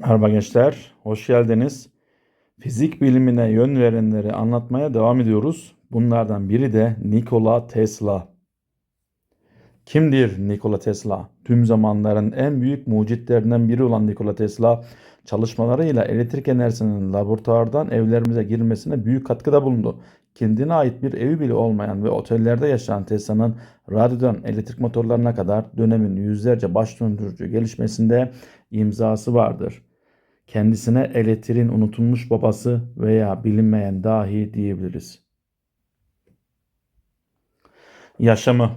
Merhaba gençler, hoş geldiniz. Fizik bilimine yön verenleri anlatmaya devam ediyoruz. Bunlardan biri de Nikola Tesla. Kimdir Nikola Tesla? Tüm zamanların en büyük mucitlerinden biri olan Nikola Tesla, çalışmalarıyla elektrik enerjisinin laboratuvardan evlerimize girmesine büyük katkıda bulundu. Kendine ait bir evi bile olmayan ve otellerde yaşayan Tesla'nın radyodan elektrik motorlarına kadar dönemin yüzlerce baş döndürücü gelişmesinde imzası vardır. Kendisine elektriğin unutulmuş babası veya bilinmeyen dahi diyebiliriz. Yaşamı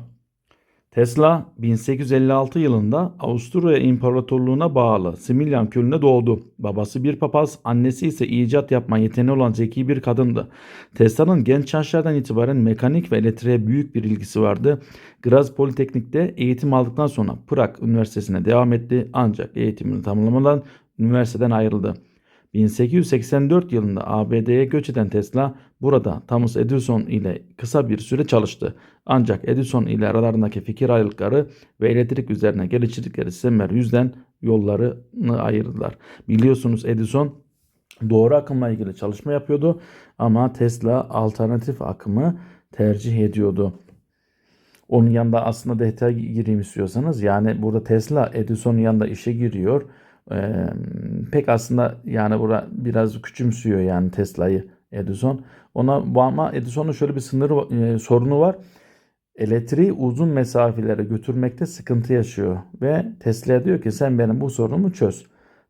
Tesla 1856 yılında Avusturya İmparatorluğu'na bağlı Smiljan köyünde doğdu. Babası bir papaz, annesi ise icat yapma yeteneği olan zeki bir kadındı. Tesla'nın genç yaşlardan itibaren mekanik ve elektriğe büyük bir ilgisi vardı. Graz Politeknik'te eğitim aldıktan sonra Prag Üniversitesi'ne devam etti ancak eğitimini tamamlamadan üniversiteden ayrıldı. 1884 yılında ABD'ye göç eden Tesla burada Thomas Edison ile kısa bir süre çalıştı. Ancak Edison ile aralarındaki fikir ayrılıkları ve elektrik üzerine geliştirdikleri sistemler yüzden yollarını ayırdılar. Biliyorsunuz Edison doğru akımla ilgili çalışma yapıyordu ama Tesla alternatif akımı tercih ediyordu. Onun yanında aslında detaya gireyim istiyorsanız yani burada Tesla Edison'un yanında işe giriyor. Ee, pek aslında yani burada biraz küçümsüyor yani Tesla'yı Edison. Ona bu ama Edison'un şöyle bir sınır e, sorunu var. Elektriği uzun mesafelere götürmekte sıkıntı yaşıyor ve Tesla diyor ki sen benim bu sorunumu çöz.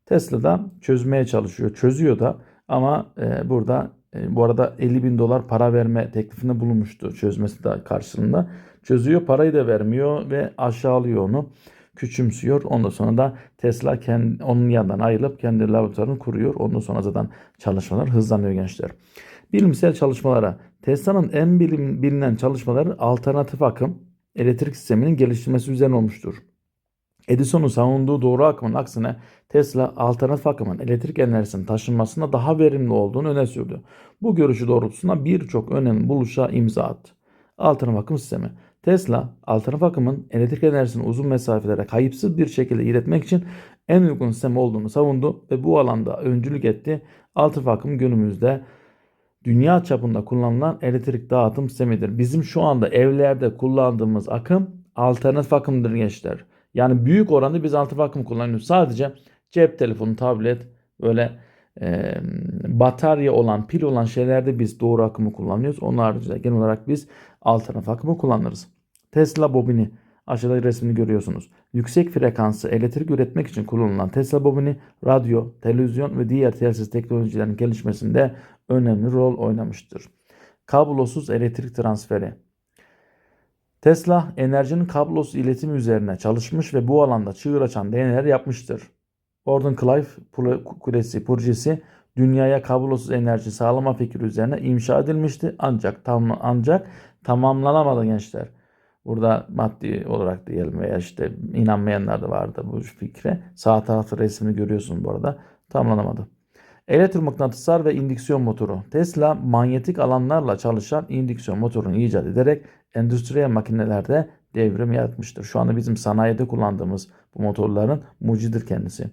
Tesla da çözmeye çalışıyor. Çözüyor da ama e, burada bu arada 50 bin dolar para verme teklifinde bulunmuştu çözmesi de karşılığında. Çözüyor parayı da vermiyor ve aşağılıyor onu küçümsüyor. Ondan sonra da Tesla kendi, onun yanından ayrılıp kendi laboratuvarını kuruyor. Ondan sonra zaten çalışmalar hızlanıyor gençler. Bilimsel çalışmalara Tesla'nın en bilim, bilinen çalışmaları alternatif akım elektrik sisteminin geliştirmesi üzerine olmuştur. Edison'un savunduğu doğru akımın aksine Tesla alternatif akımın elektrik enerjisinin taşınmasında daha verimli olduğunu öne sürdü. Bu görüşü doğrultusunda birçok önemli buluşa imza attı. Alternatif akım sistemi Tesla, alternatif akımın elektrik enerjisini uzun mesafelere kayıpsız bir şekilde iletmek için en uygun sistem olduğunu savundu ve bu alanda öncülük etti. Alternatif akım günümüzde dünya çapında kullanılan elektrik dağıtım sistemidir. Bizim şu anda evlerde kullandığımız akım alternatif akımdır gençler. Yani büyük oranda biz alternatif akım kullanıyoruz. Sadece cep telefonu, tablet, böyle e, batarya olan, pil olan şeylerde biz doğru akımı kullanıyoruz. Onun haricinde genel olarak biz alternatif akımı kullanırız. Tesla bobini aşağıda resmini görüyorsunuz. Yüksek frekanslı elektrik üretmek için kullanılan Tesla bobini radyo, televizyon ve diğer telsiz teknolojilerin gelişmesinde önemli rol oynamıştır. Kablosuz elektrik transferi Tesla enerjinin kablosuz iletimi üzerine çalışmış ve bu alanda çığır açan deneyler yapmıştır. Gordon Clive Kulesi projesi dünyaya kablosuz enerji sağlama fikri üzerine inşa edilmişti ancak tam ancak tamamlanamadı gençler. Burada maddi olarak diyelim veya işte inanmayanlar da vardı bu fikre. Sağ tarafta resmini görüyorsun bu arada. Tamamlanamadı. Elektromıknatıslar ve indüksiyon motoru. Tesla manyetik alanlarla çalışan indüksiyon motorunu icat ederek endüstriyel makinelerde devrim yaratmıştır. Şu anda bizim sanayide kullandığımız bu motorların mucidir kendisi.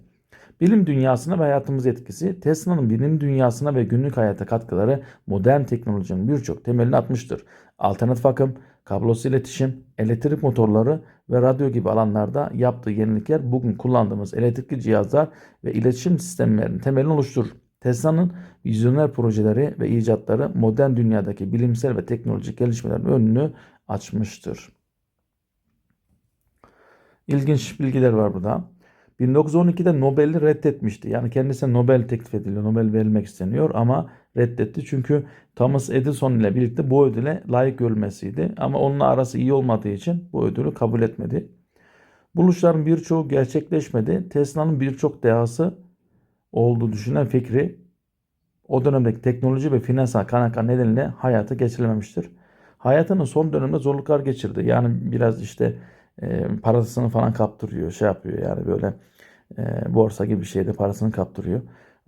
Bilim dünyasına ve hayatımız etkisi Tesla'nın bilim dünyasına ve günlük hayata katkıları modern teknolojinin birçok temelini atmıştır. Alternatif akım, kablosuz iletişim, elektrik motorları ve radyo gibi alanlarda yaptığı yenilikler bugün kullandığımız elektrikli cihazlar ve iletişim sistemlerinin temelini oluşturur. Tesla'nın vizyoner projeleri ve icatları modern dünyadaki bilimsel ve teknolojik gelişmelerin önünü açmıştır. İlginç bilgiler var burada. 1912'de Nobel'i reddetmişti. Yani kendisine Nobel teklif ediliyor. Nobel verilmek isteniyor ama reddetti. Çünkü Thomas Edison ile birlikte bu ödüle layık görülmesiydi. Ama onunla arası iyi olmadığı için bu ödülü kabul etmedi. Buluşların birçoğu gerçekleşmedi. Tesla'nın birçok dehası olduğu düşünen fikri o dönemdeki teknoloji ve finansal kaynaklar nedeniyle hayata geçirilememiştir. Hayatının son döneminde zorluklar geçirdi. Yani biraz işte e, parasını falan kaptırıyor, şey yapıyor yani böyle e, borsa gibi bir şeyde parasını kaptırıyor.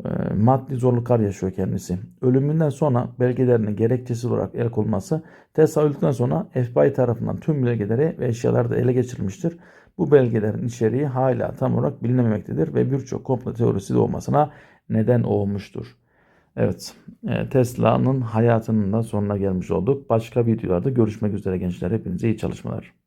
E, maddi zorluklar yaşıyor kendisi. Ölümünden sonra belgelerinin gerekçesi olarak el konulması Tesla öldükten sonra FBI tarafından tüm belgeleri ve eşyalar da ele geçirilmiştir. Bu belgelerin içeriği hala tam olarak bilinememektedir ve birçok komplo teorisi de olmasına neden olmuştur. Evet, Tesla'nın hayatının da sonuna gelmiş olduk. Başka videolarda görüşmek üzere gençler. Hepinize iyi çalışmalar.